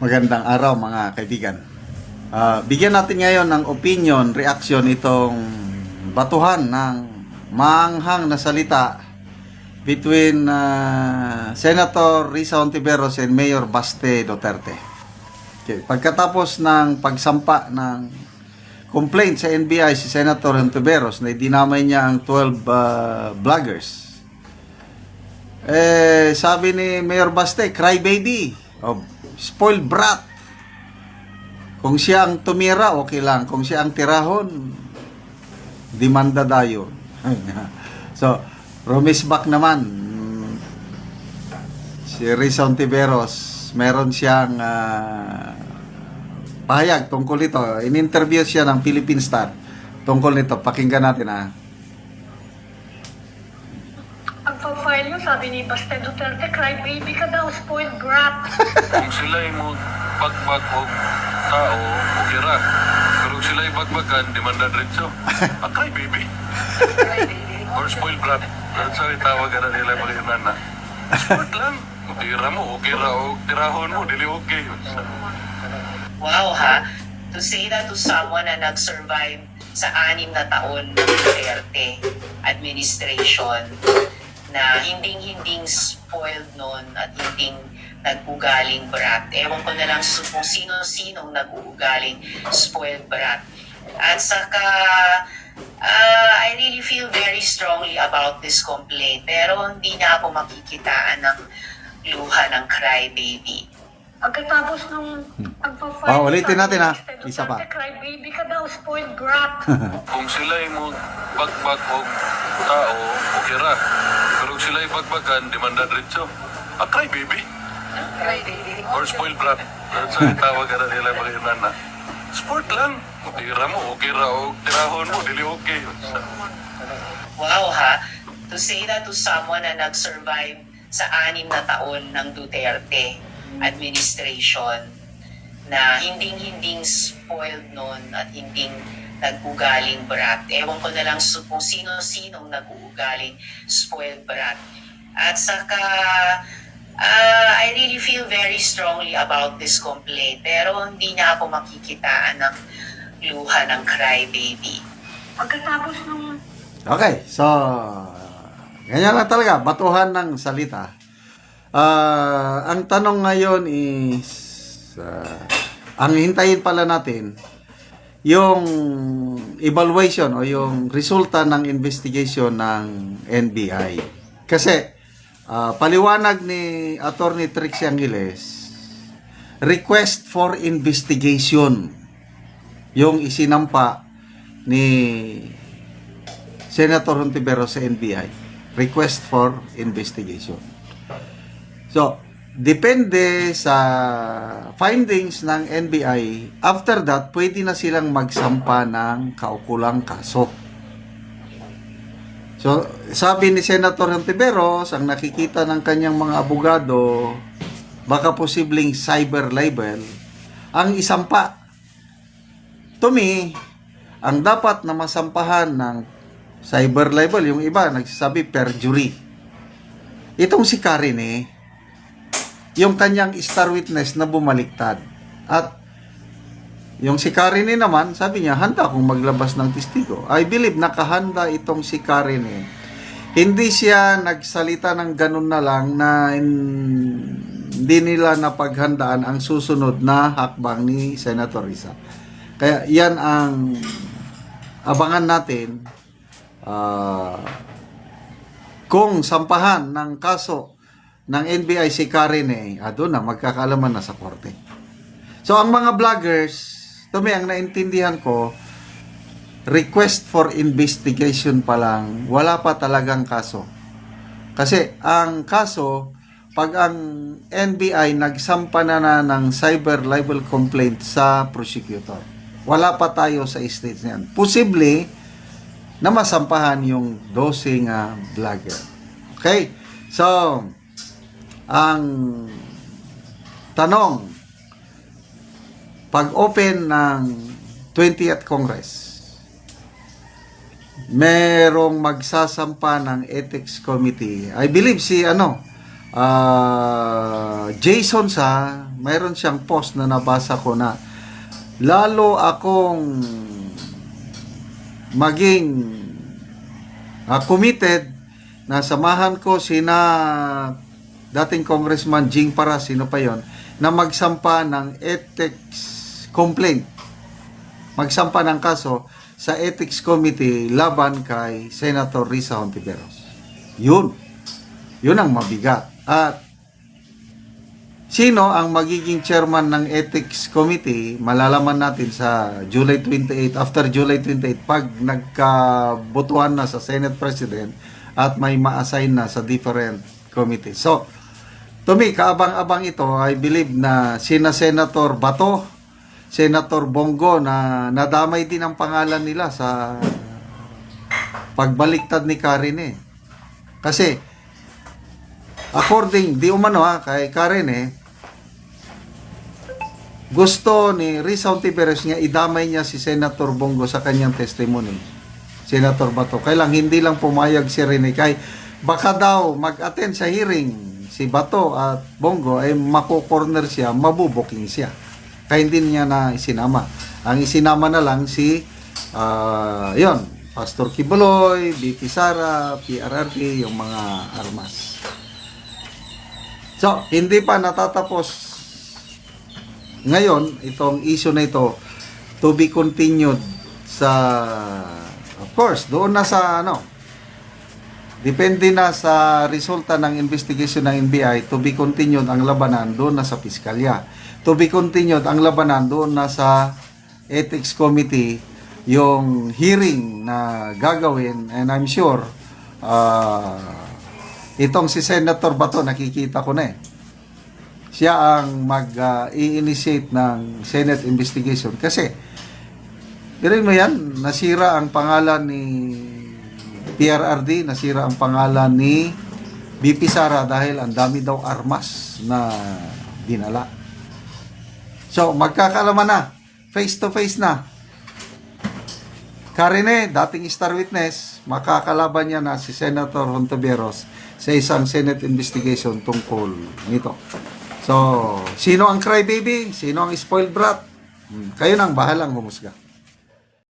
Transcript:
Magandang araw mga kaibigan. Ah, bigyan natin ngayon ng opinion, reaction itong batuhan ng maanghang na salita between ah, Senator Risa Ontiveros and Mayor Baste Duterte. Okay. Pagkatapos ng pagsampa ng complaint sa NBI si Senator Ontiveros na dinamay niya ang 12 ah, vloggers. Eh, sabi ni Mayor Baste, crybaby. Oh, spoiled brat. Kung siya ang tumira, okay lang. Kung siya ang tirahon, demanda dayo. so, Romisbak naman, mm, si Rizon Tiveros, meron siyang ah, pahayag tungkol ito. In-interview siya ng Philippine Star tungkol nito. Pakinggan natin ah. Ang profile nyo, sabi ni Baste Duterte, crybaby ka daw, spoiled brat. Kung sila mo bagbag o tao, okay ra. Pero kung sila bagbagan, demanda diretso. A cry baby. Or spoiled brat. That's how itawag na nila mga na. Sport lang. Kung tira mo, okay ra. O tirahon mo, dili okay. Wow ha, to say that to someone na nag-survive sa anim na taon ng Duterte administration na hinding-hinding spoiled noon at hinding nag-ugaling brat. Ewan ko na lang kung sino-sinong nag-uugaling spoiled brat. At saka, ah, I really feel very strongly about this complaint. Pero hindi na ako makikitaan ng luha ng crybaby. Pagkatapos nung pag-profile Oh, ulitin natin, ha? Isa pa. Crybaby ka daw, spoiled brat. Kung sila mo bagbag o tao, okay ra. Pero kung sila bagbagan, demanda diretso. A cry baby. Or spoiled brat. That's how itawag na nila mga na. Sport lang. Tira mo, okay ra. O tirahon mo, dili okay. Wow ha, to say that to someone na nag-survive sa anim na taon ng Duterte administration na hinding-hinding spoiled noon at hinding nag-ugaling brat. Ewan ko na lang su- kung sino-sinong nag-uugaling spoiled brat. At saka, ah, I really feel very strongly about this complaint. Pero hindi na ako makikitaan ng luha ng crybaby. Pagkatapos nung Okay, so ganyan lang talaga, batuhan ng salita. Ah, ang tanong ngayon is ah, ang hintayin pala natin yung evaluation o yung resulta ng investigation ng NBI. Kasi ah, paliwanag ni Attorney Trixie Angeles, request for investigation yung isinampa ni Senator Hontiveros sa NBI. Request for investigation. So, depende sa findings ng NBI, after that, pwede na silang magsampa ng kaukulang kaso. So, sabi ni Senator Hontiveros, ang nakikita ng kanyang mga abogado, baka posibleng cyber libel, ang isampa. To me, ang dapat na masampahan ng cyber libel, yung iba nagsasabi perjury. Itong si Karen eh, yung kanyang star witness na bumaliktad. At yung si Karen eh naman, sabi niya, handa akong maglabas ng testigo. I believe nakahanda itong si Karen eh. Hindi siya nagsalita ng ganun na lang na hin- hindi nila napaghandaan ang susunod na hakbang ni Senator Risa. Kaya yan ang abangan natin ah, kung sampahan ng kaso ng NBI si Karen eh, ah, doon na magkakaalaman na sa korte. So ang mga vloggers, tumi ang naintindihan ko, request for investigation pa lang, wala pa talagang kaso. Kasi ang kaso, pag ang NBI nagsampa na, na ng cyber libel complaint sa prosecutor, wala pa tayo sa stage niyan. Posible na masampahan yung 12 nga vlogger. Okay? So, ang tanong, pag-open ng 20th Congress, merong magsasampa ng Ethics Committee. I believe si ano, ah, Jason sa mayroon siyang post na nabasa ko na lalo akong maging ah, committed na samahan ko sina dating Congressman Jing Para, sino pa yon, na magsampa ng ethics complaint. Magsampa ng kaso sa Ethics Committee laban kay Senator Risa Hontiveros. Yun. Yun ang mabigat. At sino ang magiging chairman ng Ethics Committee, malalaman natin sa July 28, after July 28, pag nagkabutuhan na sa Senate President at may ma-assign na sa different committee. So, to me, kaabang-abang ito, I believe na sina Senator Bato, Senator Bongo na nadamay din ang pangalan nila sa pagbaliktad ni Karen eh. Kasi, according, di umano ha, kay Karen eh, gusto ni Risa Ontiveros niya idamay niya si Senator Bongo sa kanyang testimony. Senator Bato. Kailang hindi lang pumayag si Rene kay baka daw mag-attend sa hearing si Bato at Bongo ay mako-corner siya, mabubuking siya. Kaya hindi niya na isinama. Ang isinama na lang si ah, yon Pastor Kibuloy, BP Sara, PRRT, yung mga armas. So, hindi pa natatapos ngayon, itong issue na ito to be continued sa of course, doon na sa ano depende na sa resulta ng investigation ng NBI to be continued ang labanan doon na sa piskalya. To be continued ang labanan doon na sa ethics committee yung hearing na gagawin and I'm sure ah, itong si Senator Bato nakikita ko na eh siya ang mag-i-initiate ng Senate investigation. Kasi, Birin mo yan, nasira ang pangalan ni PRRD, nasira ang pangalan ni BP Sara dahil ang dami daw armas na dinala. So, magkakalaman na. Face to face na. Karine, dating star witness, makakalaban niya na si Senator Hontiveros sa isang Senate investigation tungkol nito. So, sino ang crybaby? Sino ang spoiled brat? Hmm, Kayo nang bahalang humusga.